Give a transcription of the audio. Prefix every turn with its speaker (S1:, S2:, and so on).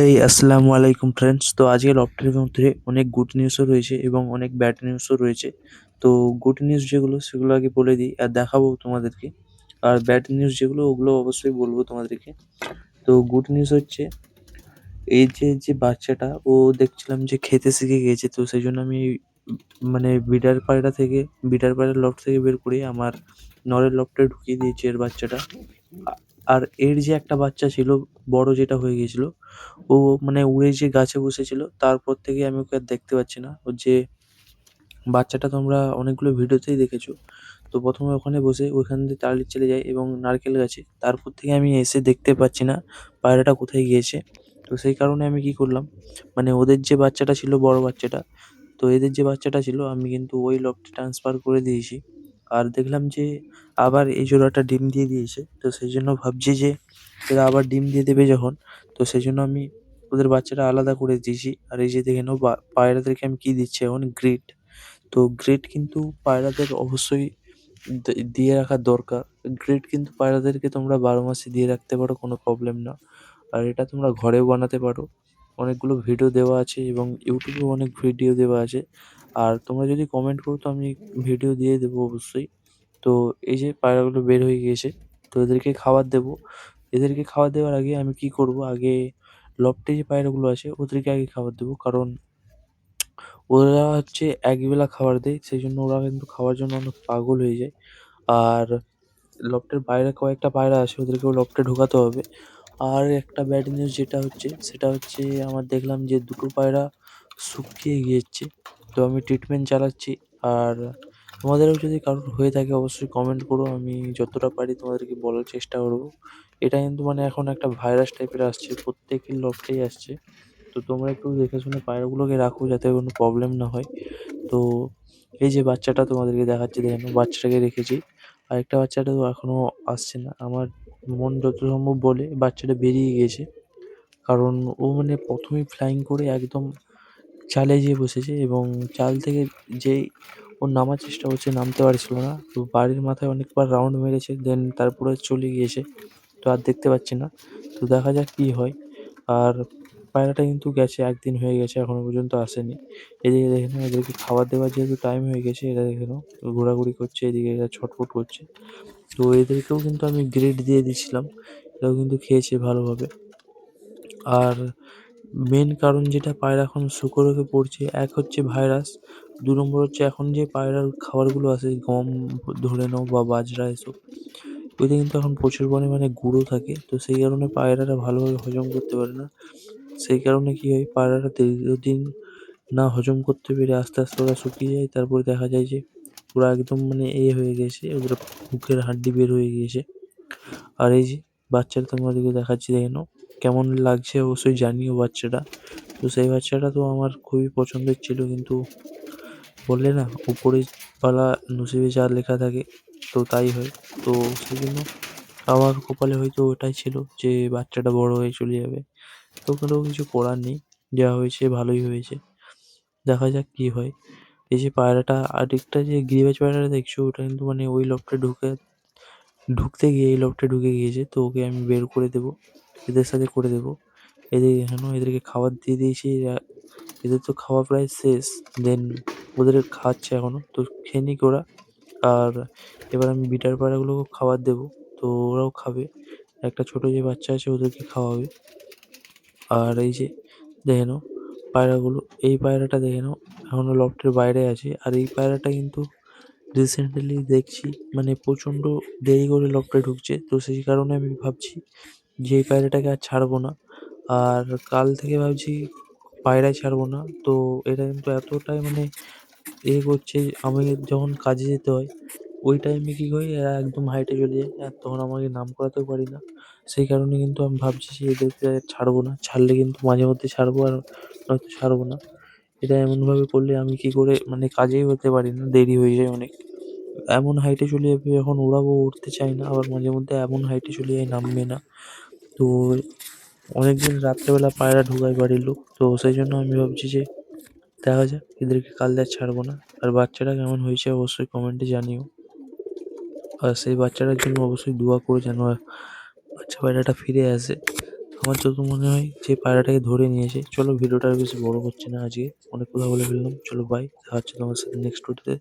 S1: হেই আসসালামু আলাইকুম ফ্রেন্ডস তো আজকে লফটের মধ্যে অনেক গুড নিউজও রয়েছে এবং অনেক ব্যাড নিউজও রয়েছে। তো গুড নিউজ যেগুলো, সেগুলো আগে বলে দিই আর দেখাবো তোমাদেরকে। আর ব্যাড নিউজ যেগুলো, ওগুলো অবশ্যই বলব তোমাদেরকে। তো গুড নিউজ হচ্ছে, এই যে যে বাচ্চাটা, ও দেখছিলাম যে খেতে শিখে গিয়েছে তো সেই জন্য আমি মানে বিডার পায়রা থেকে, বিডার পায়রা লফট থেকে বের করে আমার নরের লফটে ঢুকিয়ে দিয়েছি এর বাচ্চাটা। আর এর যে একটা বাচ্চা ছিল, বড় যেটা হয়ে গিয়েছিল, ও মানে উড়ে যে গাছে বসেছিল, তারপর থেকে আমি ওকে আর দেখতে পাচ্ছি না। ওর যে বাচ্চাটা তোমরা অনেকগুলো ভিডিওতেই দেখেছ, তো প্রথমে ওখানে বসে ওইখান দিয়ে তাড়িয়ে চলে যায় এবং নারকেল গাছে, তারপর থেকে আমি এসে দেখতে পাচ্ছি না পায়রাটা কোথায় গিয়েছে। তো সেই কারণে আমি কি করলাম মানে ওদের যে বাচ্চাটা ছিল, বড় বাচ্চাটা, তো এদের যে বাচ্চাটা ছিল, আমি কিন্তু ওই লফটে ট্রান্সফার করে দিয়েছি। আর দেখলাম যে আবার এই জোড়াটা ডিম দিয়ে দিয়েছে তো সেই জন্য ভাবছি যে এরা আবার ডিম দিয়ে দেবে যখন তো সেই জন্য আমি ওদের বাচ্চাটা আলাদা করে দিয়েছি আর এই যে দেখে নাও, বা পায়রাদেরকে আমি কি দিচ্ছি এখন গ্রিড তো গ্রিড কিন্তু পায়রাদের অবশ্যই দিয়ে রাখা দরকার। গ্রিড কিন্তু পায়রাদেরকে তোমরা বারো মাসে দিয়ে রাখতে পারো, কোনো প্রবলেম না। আর এটা তোমরা ঘরেও বানাতে পারো। অনেকগুলো ভিডিও দেওয়া আছে এবং ইউটিউবেও অনেক ভিডিও দেওয়া আছে। আর তোমরা যদি কমেন্ট করো তো আমি ভিডিও দিয়ে দেবো অবশ্যই। তো এই যে পায়রাগুলো বের হয়ে গিয়েছে। তো এদেরকে খাবার দেবো। এদেরকে খাবার দেওয়ার আগে আমি কি করব আগে লফটে যে পায়রাগুলো আছে, ওদেরকে আগে খাবার দেবো। কারণ ওরা হচ্ছে একবেলা খাবার দেয় সেই জন্য ওরা কিন্তু খাওয়ার জন্য অনেক পাগল হয়ে যায়। আর লফটের বাইরে কয়েকটা পায়রা আছে, ওদেরকেও লফটে ঢোকাতে হবে। আর একটা ব্যাড নিউজ যেটা হচ্ছে, সেটা হচ্ছে আমার দেখলাম যে দুটো পায়রা শুকিয়ে গিয়েছে। তো আমি ট্রিটমেন্ট চালাচ্ছি। আর তোমাদেরও যদি কারোর হয়ে থাকে, অবশ্যই কমেন্ট করো। আমি যতটা পারি তোমাদেরকে বলার চেষ্টা করব এটা কিন্তু মানে এখন একটা ভাইরাস টাইপের আসছে, প্রত্যেকের লফটেই আসছে। তো তোমরা একটু দেখে শুনে পায়রাগুলোকে রাখো যাতে কোনো প্রবলেম না হয়। তো এই যে বাচ্চাটা তোমাদেরকে দেখাচ্ছি, দেখেন বাচ্চাটাকে রেখেছি। আর একটা বাচ্চাটা তো এখনও আসছে না। আমার মন যত সম্ভব বলে বাচ্চাটা বেরিয়ে গিয়েছে। কারণ ও মানে ১ম এই ফ্লাইং করে একদম চালে যেয়ে বসেছে এবং চাল থেকে যেই ও নামার চেষ্টা করছে, নামতে পারছিল না। তো বাড়ির মাথায় অনেকবার রাউন্ড মেরেছে দেন তারপরে চলে গিয়েছে। তো আর দেখতে পাচ্ছি না। তো দেখা যাক কী হয়। আর পায়রাটা কিন্তু গেছে, একদিন হয়ে গেছে এখনও পর্যন্ত আসেনি। এদিকে দেখে নাও এদেরকে খাবার দেওয়ার যেহেতু টাইম হয়ে গেছে, এরা দেখে নাও ঘোরাঘুরি করছে, এদিকে এরা ছটফট করছে। তো এদেরকেও কিন্তু আমি গ্রেড দিয়ে দিয়েছিলাম। এরাও কিন্তু খেয়েছে ভালোভাবে। আর মেন কারণ যেটা পায়রা এখন শুকো রোগে পড়ছে এক হচ্ছে ভাইরাস, দু নম্বর হচ্ছে এখন যে পায়রার খাবারগুলো আছে গম ধরে নাও বা বাজরা এসব ওইতে কিন্তু এখন প্রচুর পরিমাণে গুঁড়ো থাকে। তো সেই কারণে পায়রারা ভালোভাবে হজম করতে পারে না। সেই কারণে কি হয় পায়রারা দীর্ঘদিন না হজম করতে পেরে আস্তে, আস্তে ওরা শুকিয়ে যায়। তারপরে দেখা যায় যে পুরা একদম মানে এ হয়ে গেছে ওদের মুখের হাড্ডি বের হয়ে গিয়েছে। আর এই যে বাচ্চারা তোমাদেরকে দেখাচ্ছি দেখে নাও। কেমন লাগছে অবশ্যই জানিও বাচ্চাটা। তো সেই বাচ্চাটা তো আমার খুবই পছন্দের ছিল কিন্তু বললে না, উপরের ওয়ালা নসিবে যা লেখা থাকে তো তাই হয়। তো সেজন্য আমার কপালে হয়তো ওটাই ছিল যে বাচ্চাটা বড় হয়ে চলে যাবে। তো কোনো কিছু করার নেই। যা হয়েছে ভালোই হয়েছে। দেখা যাক কি হয়। এই যে পায়রাটা, আরেকটা যে গিরিবাজ পায়রাটা দেখছ, ওটা কিন্তু মানে ওই লফটে ঢুকে ঢুকতে গিয়ে, এই লফটে ঢুকে গিয়েছে। তো ওকে আমি বের করে দেবো। এদের সাথে করে দেবো। এদের এখনও এদেরকে খাবার দিয়ে দিয়েছি। এদের তো খাওয়া প্রায় শেষ। দেন ওদের খাওয়াচ্ছে এখনও। তো খেয়ে নিক ওরা। আর এবার আমি বিটার পায়রাগুলোকেও খাবার দেবো। তো ওরাও খাবে। একটা ছোট যে বাচ্চা আছে, ওদেরকে খাওয়াবে। আর এই যে, দেখে নাও পায়রাগুলো। এই পায়রাটা দেখে নাও, এখনও লফটের বাইরে আছে। আর এই পায়রাটা কিন্তু রিসেন্টলি দেখছি মানে প্রচণ্ড দেরি করে লফটে ঢুকছে। তো সেই কারণে আমি ভাবছি যে এই পায়রাটাকে আর ছাড়বো না। আর কাল থেকে ভাবছি পায়রাই ছাড়বো না। তো এটা কিন্তু এতটাই মানে এ করছে আমি যখন কাজে যেতে হয়, ওই টাইমে কী হয় এরা একদম হাইটে চলে যায়। আর তখন আমাকে নাম করাতেও পারি না। সেই কারণে কিন্তু আমি ভাবছি যে এদেরকে ছাড়বো না। ছাড়লে কিন্তু মাঝে মধ্যে ছাড়বো আর নয়তো ছাড়বো না। এটা এমনভাবে করলে আমি কি করে মানে কাজেই হতে পারি না, দেরি হয়ে যায় অনেক। এমন হাইটে চলে যাবে যখন ওড়াবো, উড়তে চায় না। আবার মাঝে মধ্যে এমন হাইটে চলে যায় নামবে না। তো অনেকদিন রাত্রেবেলা পায়রা ঢোকায় বাড়ির লোক। তো সেই জন্য আমি ভাবছি যে দেখা যাক, এদেরকে কাল আর ছাড়বো না। আর বাচ্চাটা কেমন হয়েছে অবশ্যই কমেন্টে জানিও। আর সেই বাচ্চাটার জন্য অবশ্যই দোয়া করে যেন বাচ্চা পায়রাটা ফিরে আসে। আমার যত মনে হয় যে পায়রাটাকে ধরে নিয়েছে চলো ভিডিওটা আর বেশি বড় করছি না আজকে, অনেক কথা বলে ফেললাম, চলো বাই দেখা হচ্ছে তোমার সাথে নেক্সট ভিডিওতে